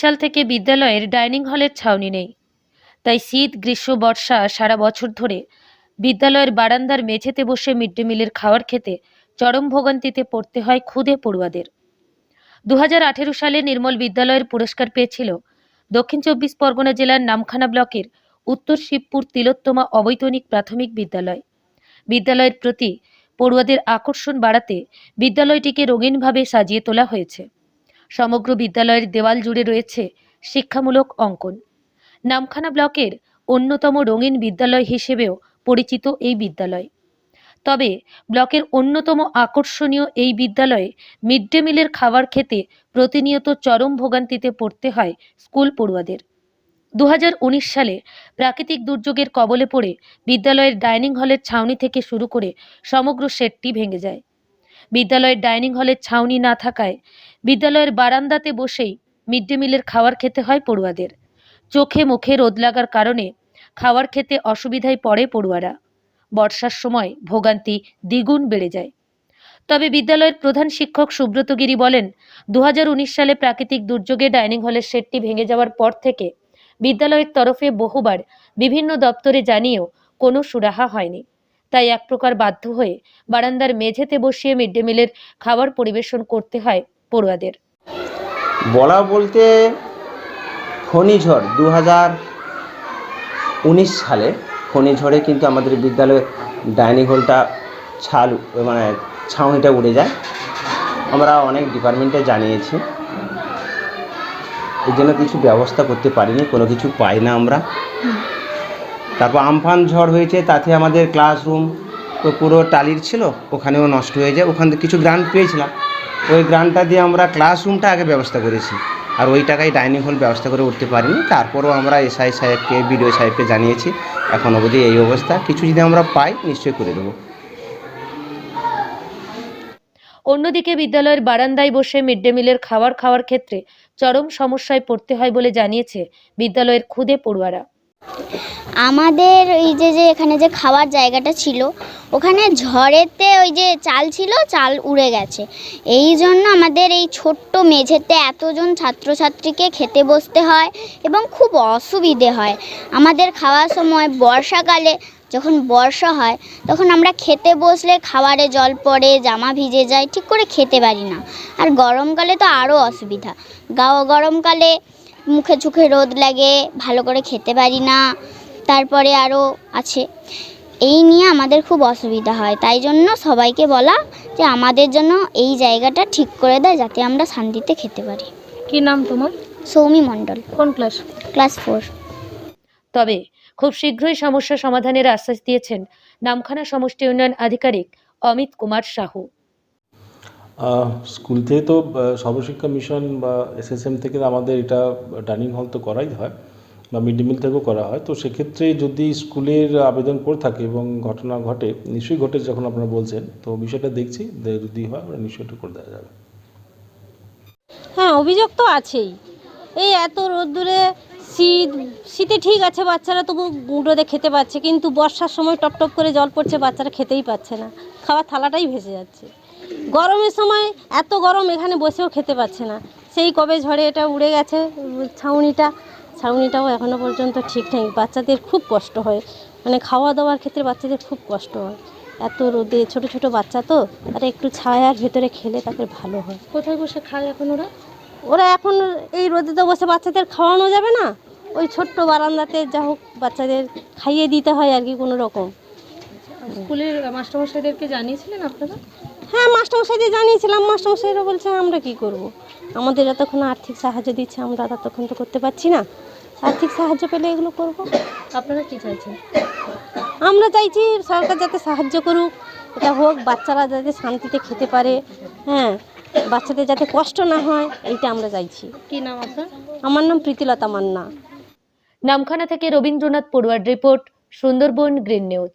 সাল থেকে বিদ্যালয়ের ডাইনিং হলের ছাউনি নেই। তাই শীত, গ্রীষ্ম, বর্ষা সারা বছর ধরে বিদ্যালয়ের বারান্দার মেঝেতে বসে মিড ডে মিলের খাবার খেতে চরম ভোগান্তিতে পড়তে হয় ক্ষুদে পড়ুয়াদের। দু হাজার আঠেরো সালে নির্মল বিদ্যালয়ের পুরস্কার পেয়েছিল দক্ষিণ চব্বিশ পরগনা জেলার নামখানা ব্লকের উত্তর শিবপুর তিলোত্তমা অবৈতনিক প্রাথমিক বিদ্যালয়। বিদ্যালয়ের প্রতি পড়ুয়াদের আকর্ষণ বাড়াতে বিদ্যালয়টিকে রঙিনভাবে সাজিয়ে তোলা হয়েছে। সমগ্র বিদ্যালয়ের দেওয়াল জুড়ে রয়েছে শিক্ষামূলক অঙ্কন। নামখানা ব্লকের অন্যতম রঙিন বিদ্যালয় হিসেবেও পরিচিত এই বিদ্যালয়। তবে ব্লকের অন্যতম আকর্ষণীয় এই বিদ্যালয়ে মিড ডে মিলের খাবার খেতে প্রতিনিয়ত চরম ভোগান্তিতে পড়তে হয় স্কুল পড়ুয়াদের। দু হাজার উনিশ সালে প্রাকৃতিক দুর্যোগের কবলে পড়ে বিদ্যালয়ের ডাইনিং হলের ছাউনি থেকে শুরু করে সমগ্র শেডটি ভেঙে যায়। বিদ্যালয়ের ডাইনিং হলের ছাউনি না থাকায় বিদ্যালয়ের বারান্দাতে বসেই মিড ডে মিলের খাবার খেতে হয় পড়ুয়াদের। চোখে মুখে রোদ লাগার কারণে খাবার খেতে অসুবিধায় পড়ে পড়ুয়ারা। বর্ষার সময় ভোগান্তি দ্বিগুণ বেড়ে যায়। তবে বিদ্যালয়ের প্রধান শিক্ষক সুব্রত গিরি বলেন দু হাজার উনিশ সালে প্রাকৃতিক দুর্যোগে ডাইনিং হলের শেডটি ভেঙে যাওয়ার পর থেকে বিদ্যালয়ের তরফে বহুবার বিভিন্ন দপ্তরে জানিয়েও কোনো সুরাহা হয়নি। তাই এক প্রকার বাধ্য হয়ে বারান্দার মেঝেতে বসিয়ে মিড ডে মিলের খাবার পরিবেশন করতে হয় পড়ুয়াদের। বলা বলতে ঘূর্ণিঝড় দু হাজার উনিশ সালে ঘূর্ণিঝড়ে কিন্তু আমাদের বিদ্যালয়ের ডাইনিং হলটা ছাল মানে ছাউনিটা উড়ে যায়। আমরা অনেক ডিপার্টমেন্টে জানিয়েছি। এই জন্য কিছু ব্যবস্থা করতে পারিনি, কোনো কিছু পাই না আমরা। তারপর আমফান ঝড় হয়েছে, তাতে আমাদের ক্লাসরুম তো পুরো টালির ছিল, ওখানেও নষ্ট হয়ে যায়। ওখান থেকে কিছু গ্রান্ট পেয়েছিলাম। ওই গ্রান্টটা দিয়ে আমরা ক্লাসরুমটা আগে ব্যবস্থা করেছি। আর ওই টাকায় ডাইনিং হল ব্যবস্থা করে উঠতে পারিনি। তারপরও আমরা এসআই সাহেবকে বিডিও সাহেবকে জানিয়েছি, এখন অবধি এই অবস্থা। কিছু যদি আমরা পাই, নিশ্চয়ই করে দেবো। অন্যদিকে বিদ্যালয়ের বারান্দায় বসে মিড ডে মিলের খাবার খাওয়ার ক্ষেত্রে চরম সমস্যায় পড়তে হয় বলে জানিয়েছে বিদ্যালয়ের ক্ষুদে পড়ুয়ারা। আমাদের এই যে যে এখানে যে খাওয়ার জায়গাটা ছিল, ওখানে ঝড়েতে ওই যে চাল ছিল, চাল উড়ে গেছে। এই জন্য আমাদের এই ছোট্ট মেঝেতে এতজন ছাত্রছাত্রীকে খেতে বসতে হয় এবং খুব অসুবিধে হয়। আমাদের খাওয়ার সময় বর্ষাকালে যখন বর্ষা হয়, তখন আমরা খেতে বসলে খাবারে জল পড়ে, জামা ভিজে যায়, ঠিক করে খেতে পারি না। আর গরমকালে তো আরও অসুবিধা। গাও গরমকালে মুখে চোখে রোদ লাগে ভালো করে খেতে পারি না। তারপরে আরও আছে। এই নিয়ে আমাদের খুব অসুবিধা হয়। তাই জন্য সবাইকে বলা যে আমাদের জন্য এই জায়গাটা ঠিক করে দেয় যাতে আমরা শান্তিতে খেতে পারি। কি নাম তোমার? সৌমি মণ্ডল। কোন ক্লাস? Class four. তবে খুব শীঘ্রই সমস্যা সমাধানের আশ্বাস দিয়েছেন নামখানা সমষ্টি উন্নয়ন আধিকারিক অমিত কুমার সাহু। স্কুল থেকে তো সর্বশিক্ষা মিশন বা এসএসএম থেকে আমাদের এটা ডাইনিং হল তো করাই হয় বা মিড ডে মিল থেকেও করা হয়। তো সেক্ষেত্রে যদি স্কুলের আবেদন করে থাকে এবং ঘটনা ঘটে, নিশ্চয়ই ঘটে যখন আপনারা বলছেন। তো বিষয়টা দেখছি যদি হয়, আমরা নিশ্চয়ই করে দেওয়া যাবে। হ্যাঁ অভিযোগ তো আছেই। এই এত রোদ্দুরে শীত, শীতে ঠিক আছে, বাচ্চারা তবু রোদে খেতে পাচ্ছে কিন্তু বর্ষার সময় টপ টপ করে জল পড়ছে, বাচ্চারা খেতেই পাচ্ছে না। খাওয়ার থালাটাই ভেসে যাচ্ছে। গরমের সময় এত গরম এখানে বসেও খেতে পাচ্ছে না। সেই কবে ঝড়ে এটা উড়ে গেছে ছাউনিটা ছাউনিটাও এখনও পর্যন্ত ঠিক নেই বাচ্চাদের খুব কষ্ট হয়। মানে খাওয়া দাওয়ার ক্ষেত্রে বাচ্চাদের খুব কষ্ট হয়। এত রোদে ছোট ছোট বাচ্চা তো তারা একটু ছায়ার ভেতরে খেলে তাদের ভালো হয়। কোথায় বসে খায় এখন ওরা? ওরা এখন এই রোদে তো বসে বাচ্চাদের খাওয়ানো যাবে না। ওই ছোট্ট বারান্দাতে যা হোক বাচ্চাদের খাইয়ে দিতে হয় আর কি কোনো রকম। স্কুলের মাস্টারমশাইদেরকে জানিয়েছিলেন আপনারা? হ্যাঁ মাস্টারমশাইদের জানিয়েছিলাম। মাস্টারমশাইরা বলছে আমরা কি করব। আমাদের যতক্ষণ আর্থিক সাহায্য দিচ্ছে আমরা ততক্ষণ তো করতে পারছি না। আর্থিক সাহায্য পেলে এগুলো করব। আপনারা কি চাইছেন? আমরা চাইছি সরকার যাতে সাহায্য করুক এটা হোক বাচ্চারা যাতে শান্তিতে খেতে পারে হ্যাঁ বাচ্চাদের যাতে কষ্ট না হয় এইটা আমরা চাইছি। কি নাম আপনার? আমার নাম প্রীতিলতা মান্না। নামখানা থেকে Rabindranath পড়ুয়ার report Sundarban green news.